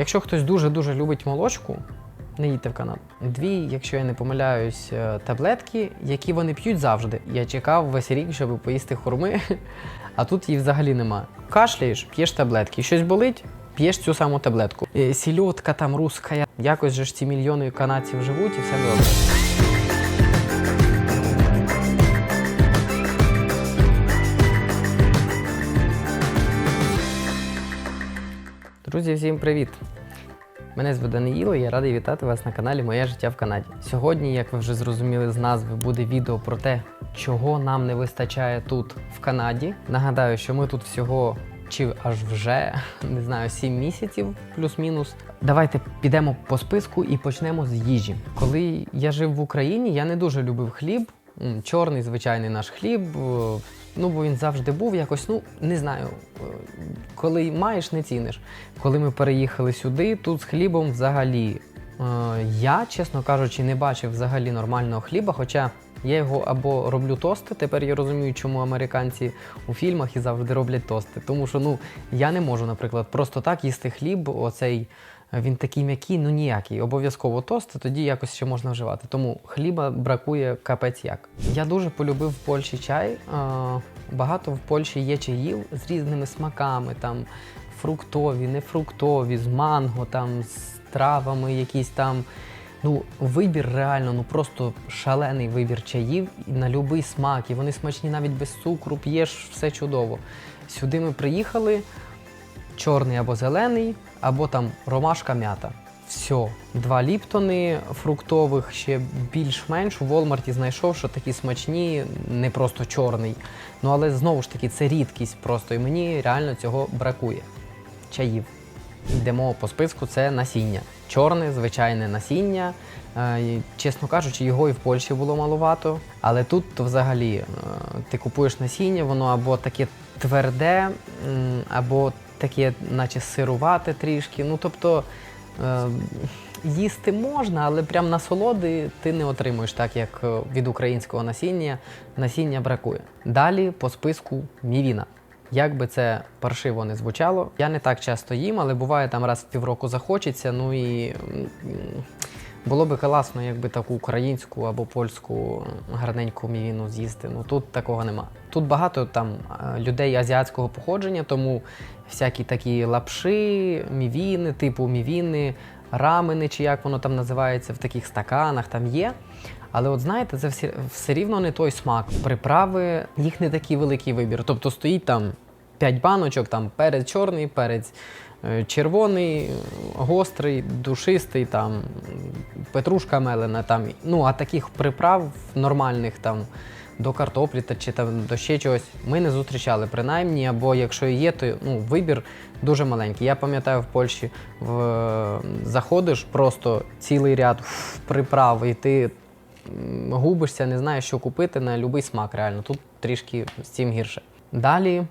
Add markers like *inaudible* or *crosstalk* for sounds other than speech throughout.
Якщо хтось дуже-дуже любить молочку, не їдьте в Канаду. Дві, якщо я не помиляюсь, е, таблетки, які вони п'ють завжди. Я чекав весь рік, щоб поїсти хурми, *laughs* а тут її взагалі нема. Кашляєш, п'єш таблетки. Щось болить, п'єш цю саму таблетку. Е, Сільотка там руска. Якось же ж ці мільйони канадців живуть і все добре. Друзі, всім привіт! Мене звуть Даниїло, я радий вітати вас на каналі Моє життя в Канаді. Сьогодні, як ви вже зрозуміли з назви, буде відео про те, чого нам не вистачає тут в Канаді. Нагадаю, що ми тут всього чи аж вже *laughs* не знаю, 7 місяців плюс-мінус. Давайте підемо по списку і почнемо з їжі. Коли я жив в Україні, я не дуже любив хліб. Чорний звичайний наш хліб. Ну, бо він завжди був якось, ну не знаю, е, коли маєш, не ціниш. Коли ми переїхали сюди, тут з хлібом взагалі. е, Я, чесно кажучи, не бачив взагалі нормального хліба, хоча я його або роблю тости. Тепер я розумію, чому американці у фільмах і завжди роблять тости. Тому що ну я не можу, наприклад, просто так їсти хліб, оцей. Він такий м'який, ну ніякий. Обов'язково тости, тоді якось ще можна вживати. Тому хліба бракує капець як. Я дуже полюбив в Польщі чай. Багато в Польщі є чаїв з різними смаками, там фруктові, нефруктові, з манго, там з травами, якісь там. Ну, вибір реально, ну просто шалений вибір чаїв на будь-який смак. І вони смачні навіть без цукру, п'єш, все чудово. Сюди ми приїхали, чорний або зелений, або там ромашка м'ята. Все, два ліптони фруктових, ще більш-менш у Волмарті знайшов, що такі смачні, не просто чорний. Ну але знову ж таки, це рідкість просто, і мені реально цього бракує. Чаїв. Йдемо по списку, це насіння. Чорне, звичайне насіння. Е, Чесно кажучи, його і в Польщі було маловато. Але тут то взагалі е, ти купуєш насіння, воно або таке тверде, або таке, наче сирувате трішки. Ну тобто е, їсти можна, але прям насолоди ти не отримуєш, так як е, від українського насіння. Насіння бракує. Далі по списку мівіна. Як би це паршиво не звучало, я не так часто їм, але буває там раз в півроку захочеться. Ну і було би класно, якби таку українську або польську гарненьку мівіну з'їсти. Ну тут такого нема. Тут багато там е, людей азіатського походження, тому всякі такі лапши, мівіни, типу мівіни, рамени, чи як воно там називається, в таких стаканах там є. Але от знаєте, це все, все рівно не той смак. Приправи, їх не такий великий вибір. Тобто стоїть там 5 баночок, там перець чорний, перець червоний, е, гострий, душистий, там петрушка мелена. Там. Ну, а таких приправ нормальних там до картоплі та чи там до ще чогось ми не зустрічали принаймні, або якщо є, то ну, вибір дуже маленький. Я пам'ятаю в Польщі в, заходиш просто цілий ряд приправ, і ти губишся, не знаєш, що купити на будь-який смак. Реально тут трішки з цим гірше. Далі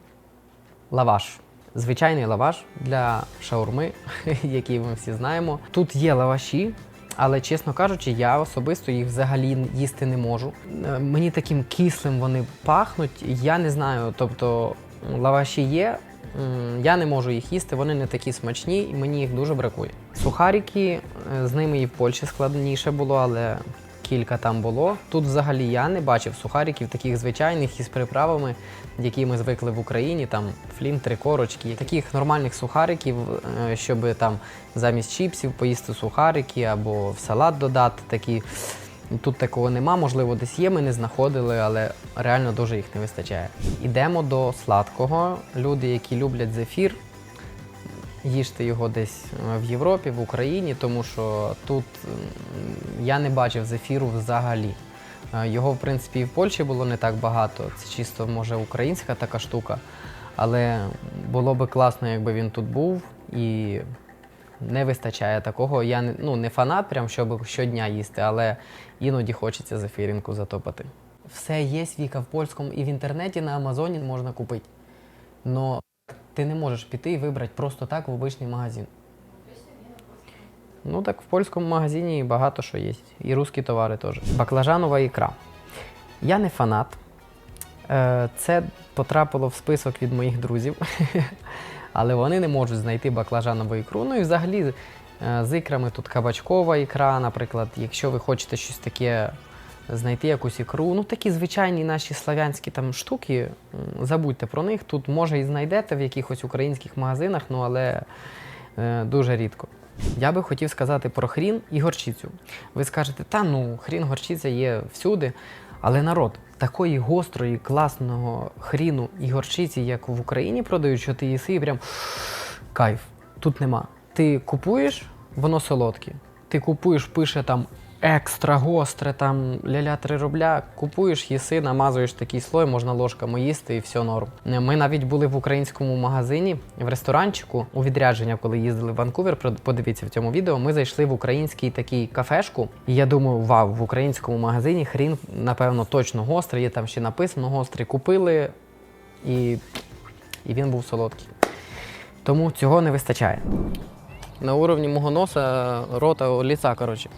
лаваш. Звичайний лаваш для шаурми, *laughs* який ми всі знаємо. Тут є лаваші, але чесно кажучи, я особисто їх взагалі їсти не можу. Е, Мені таким кислим вони пахнуть. Я не знаю. Тобто лаваші є. Я не можу їх їсти, вони не такі смачні, і мені їх дуже бракує. Сухарики е, з ними і в Польщі складніше було, але кілька там було. Тут взагалі я не бачив сухариків таких звичайних із приправами, які ми звикли в Україні, там флін, три корочки. Таких нормальних сухариків, е, щоб там замість чіпсів поїсти сухарики або в салат додати такі. Тут такого нема, можливо, десь є, ми не знаходили, але реально дуже їх не вистачає. Ідемо до сладкого. Люди, які люблять зефір, їжте його десь е, в Європі, в Україні, тому що тут я не бачив зефіру взагалі. Е, Його, в принципі, і в Польщі було не так багато. Це чисто, може, українська така штука. Але було би класно, якби він тут був і не вистачає такого. Я ну, не фанат, прям щоб щодня їсти, але іноді хочеться зефіринку затопати. Все є Віка в польському і в інтернеті на Амазоні можна купити. Но ти не можеш піти і вибрати просто так в обичний магазин. Ну так в польському магазині багато що є. І русські товари теж. Баклажанова ікра. Я не фанат. Е, Це потрапило в список від моїх друзів. *laughs* але вони не можуть знайти баклажанову ікру. Ну і взагалі е, з ікрами тут кабачкова ікра, наприклад, якщо ви хочете щось таке знайти якусь ікру, ну такі звичайні наші славянські там штуки, забудьте про них. Тут може і знайдете в якихось українських магазинах, ну але е, дуже рідко. Я би хотів сказати про хрін і горчицю. Ви скажете, та ну, хрін, горчиця є всюди. Але народ, такої гострої, класного хріну і горчиці, як в Україні продають, що ти їси і прям кайф. Тут нема. Ти купуєш, воно солодке. Ти купуєш, пише там екстра гостре, там ля-ля 3 рубля. Купуєш, їси, намазуєш такий слой, можна ложками їсти і все норм. Ми навіть були в українському магазині, в ресторанчику у відрядження, коли їздили в Ванкувер. Подивіться в цьому відео. Ми зайшли в український такий кафешку, і я думаю, вау, в українському магазині хрін, напевно, точно гострий. Є там ще написано гострий. Купили і, і він був солодкий. Тому цього не вистачає. На уровні мого носа, рота, ліца, коротше.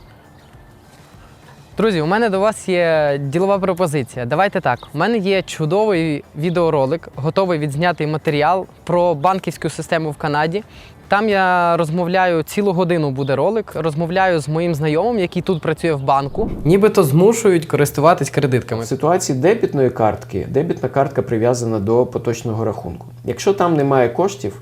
Друзі, у мене до вас є ділова пропозиція. Давайте так. У мене є чудовий відеоролик, готовий відзнятий матеріал про банківську систему в Канаді. Там я розмовляю цілу годину буде ролик. Розмовляю з моїм знайомим, який тут працює в банку. Нібито змушують користуватись кредитками. В ситуації дебітної картки, дебітна картка прив'язана до поточного рахунку. Якщо там немає коштів,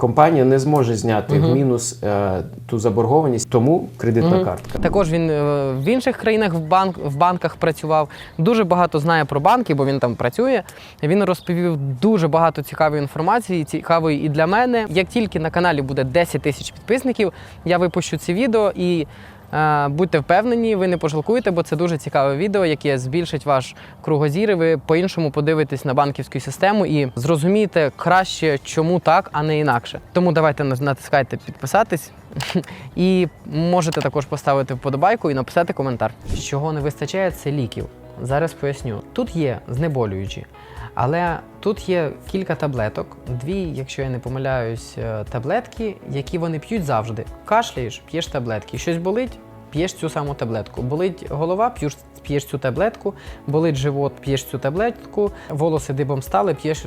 компанія не зможе зняти в мінус е, ту заборгованість, тому кредитна Мгм. картка. Також він е, в інших країнах в, банк, в банках працював. Дуже багато знає про банки, бо він там працює. Він розповів дуже багато цікавої інформації, цікавої і для мене. Як тільки на каналі буде 10 тисяч підписників, я випущу ці відео і. Е, Будьте впевнені, ви не пожалкуєте, бо це дуже цікаве відео, яке збільшить ваш кругозір. і Ви по-іншому подивитесь на банківську систему і зрозумієте краще, чому так, а не інакше. Тому давайте натискайте підписатись. *laughs* І можете також поставити вподобайку і написати коментар. Чого не вистачає, це ліків. Зараз поясню. Тут є знеболюючі, але тут є кілька таблеток, дві, якщо я не помиляюсь, е, таблетки, які вони п'ють завжди. Кашляєш, п'єш таблетки. Щось болить, п'єш цю саму таблетку. Болить голова, п'єш, п'єш цю таблетку, болить живот, п'єш цю таблетку, волоси дибом стали, п'єш,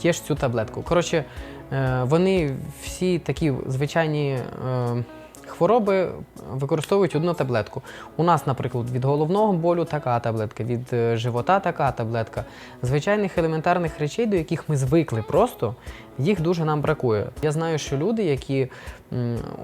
п'єш, цю таблетку. Коротше, е, вони всі такі звичайні. Е, Хвороби використовують одну таблетку. У нас, наприклад, від головного болю така таблетка, від е, живота така таблетка. Звичайних елементарних речей, до яких ми звикли просто, їх дуже нам бракує. Я знаю, що люди, які,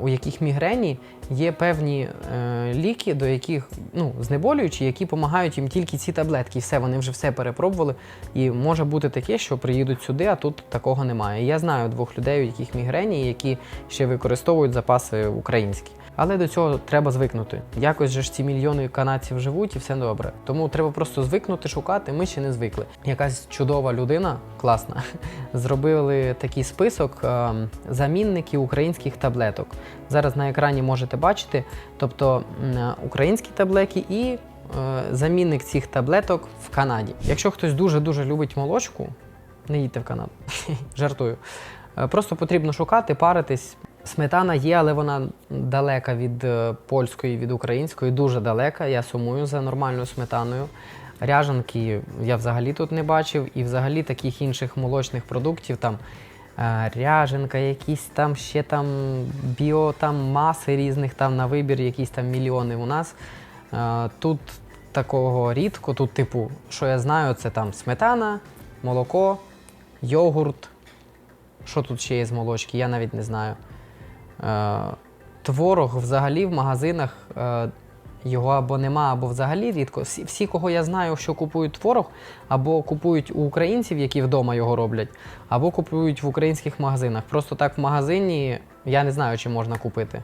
у яких мігрені, є певні е, ліки, до яких ну, знеболюючі, які допомагають їм тільки ці таблетки. І все, вони вже все перепробували. І може бути таке, що приїдуть сюди, а тут такого немає. Я знаю двох людей, у яких мігрені, які ще використовують запаси українські. Але до цього треба звикнути. Якось же ж ці мільйони канадців живуть і все добре. Тому треба просто звикнути шукати. Ми ще не звикли. Якась чудова людина, класна, *laughs* зробили такий список е, замінників українських таблеток. Зараз на екрані можете бачити, тобто українські таблетки і е, замінник цих таблеток в Канаді. Якщо хтось дуже дуже любить молочку, не їдьте в Канаду. *laughs* Жартую. Е, Просто потрібно шукати, паритись. Сметана є, але вона далека від польської, від української, дуже далека. Я сумую за нормальною сметаною. Ряжанки я взагалі тут не бачив, і взагалі таких інших молочних продуктів там ряженка, якісь там ще там біо там маси різних там на вибір, якісь там мільйони у нас. Тут такого рідко. Тут, типу, що я знаю, це там сметана, молоко, йогурт. Що тут ще є з молочки, я навіть не знаю. Творог взагалі в магазинах його або нема, або взагалі рідко. Всі, кого я знаю, що купують творог, або купують у українців, які вдома його роблять, або купують в українських магазинах. Просто так в магазині я не знаю, чи можна купити.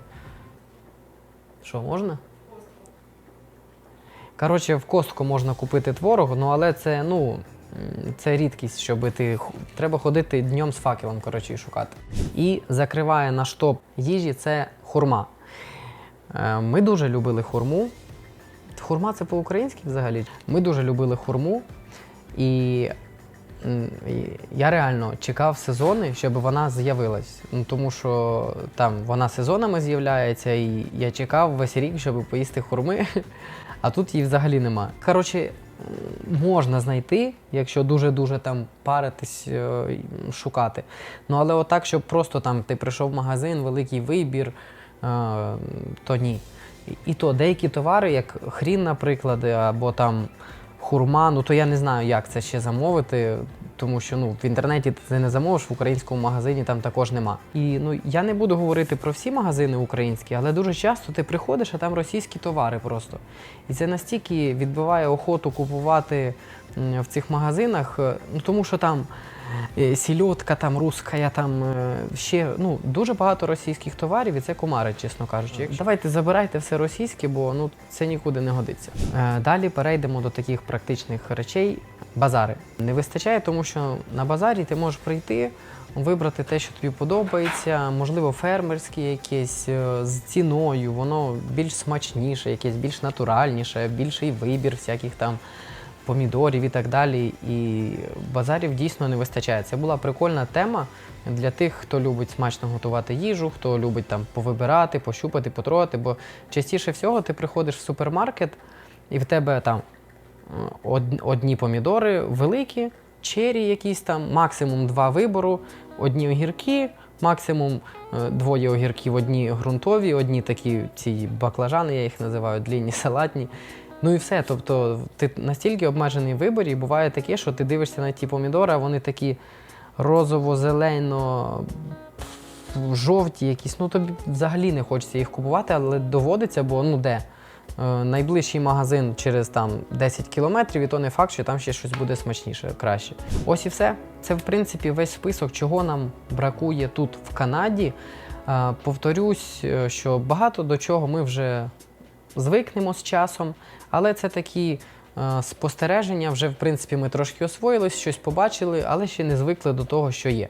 Що, можна? Коротше, в костку можна купити творог, ну але це, ну, це рідкість, щоб ти треба ходити днем з факелом, коротше, і шукати. І закриває наш топ їжі це хурма. Е, Ми дуже любили хурму. Хурма це по-українськи взагалі. Ми дуже любили хурму. І я реально чекав сезони, щоб вона з'явилась. Ну, тому що там вона сезонами з'являється, і я чекав весь рік, щоб поїсти хурми, *laughs* а тут її взагалі немає. Коротше, можна знайти, якщо дуже-дуже там паритись, е, шукати. Ну але отак, щоб просто там ти прийшов в магазин, великий вибір, то ні. І- то деякі товари, як хрін, наприклад, або там хурма, ну то я не знаю, як це ще замовити, тому що ну, в інтернеті ти не замовиш, в українському магазині там також нема. І ну я не буду говорити про всі магазини українські, але дуже часто ти приходиш, а там російські товари просто. І це настільки відбиває охоту купувати в цих магазинах, е, ну тому що там. Е, Сільотка там руська, там е, ще ну дуже багато російських товарів, і це комари, чесно кажучи. Давайте забирайте все російське, бо ну це нікуди не годиться. Е, Далі перейдемо до таких практичних речей. Базари не вистачає, тому що на базарі ти можеш прийти, вибрати те, що тобі подобається, можливо, фермерське якесь е, з ціною, воно більш смачніше, якесь більш натуральніше, більший вибір всяких там помідорів і так далі. І базарів дійсно не вистачає. Це була прикольна тема для тих, хто любить смачно готувати їжу, хто любить там повибирати, пощупати, потрогати. Бо частіше всього ти приходиш в супермаркет і в тебе там е, одні помідори великі, чері якісь там, максимум два вибору, одні огірки. Максимум е, двоє огірків, одні ґрунтові, одні такі ці баклажани, я їх називаю, длінні салатні. Ну і все. Тобто ти настільки обмежений в виборі, і буває таке, що ти дивишся на ті помідори, а вони такі розово-зелено, жовті якісь. Ну тобі взагалі не хочеться їх купувати, але доводиться, бо ну де? Е, найближчий магазин через там 10 кілометрів, і то не факт, що там ще щось буде смачніше, краще. Ось і все. Це в принципі весь список, чого нам бракує тут в Канаді. Е, Повторюсь, е, що багато до чого ми вже звикнемо з часом, але це такі е, спостереження. Вже в принципі ми трошки освоїлись, щось побачили, але ще не звикли до того, що є.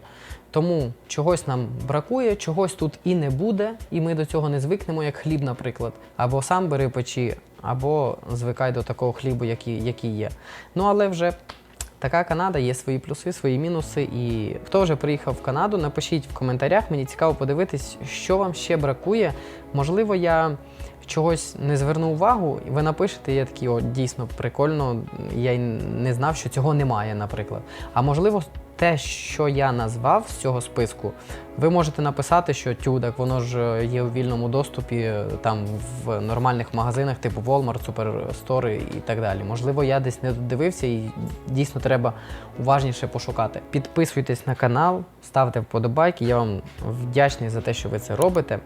Тому чогось нам бракує, чогось тут і не буде, і ми до цього не звикнемо, як хліб, наприклад. Або сам бери печі, або звикай до такого хлібу, який, який є. Ну але вже така Канада є свої плюси, свої мінуси. І хто вже приїхав в Канаду, напишіть в коментарях. Мені цікаво подивитись, що вам ще бракує. Можливо, я чогось не зверну увагу, ви напишете, і я такий, о, дійсно прикольно. Я й не знав, що цього немає, наприклад. А можливо, те, що я назвав з цього списку, ви можете написати, що тю, так воно ж е, є у вільному доступі е, там в нормальних магазинах, типу Walmart, Superstore і так далі. Можливо, я десь не додивився і дійсно треба уважніше пошукати. Підписуйтесь на канал, ставте вподобайки. Я вам вдячний за те, що ви це робите.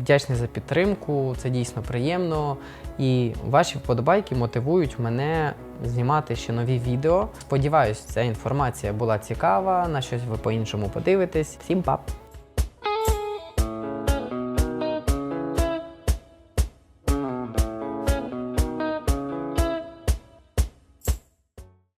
Вдячний за підтримку, це дійсно приємно. І ваші вподобайки мотивують мене знімати ще нові відео. Сподіваюсь, ця інформація була цікава, на щось ви по-іншому подивитесь. Всім пап!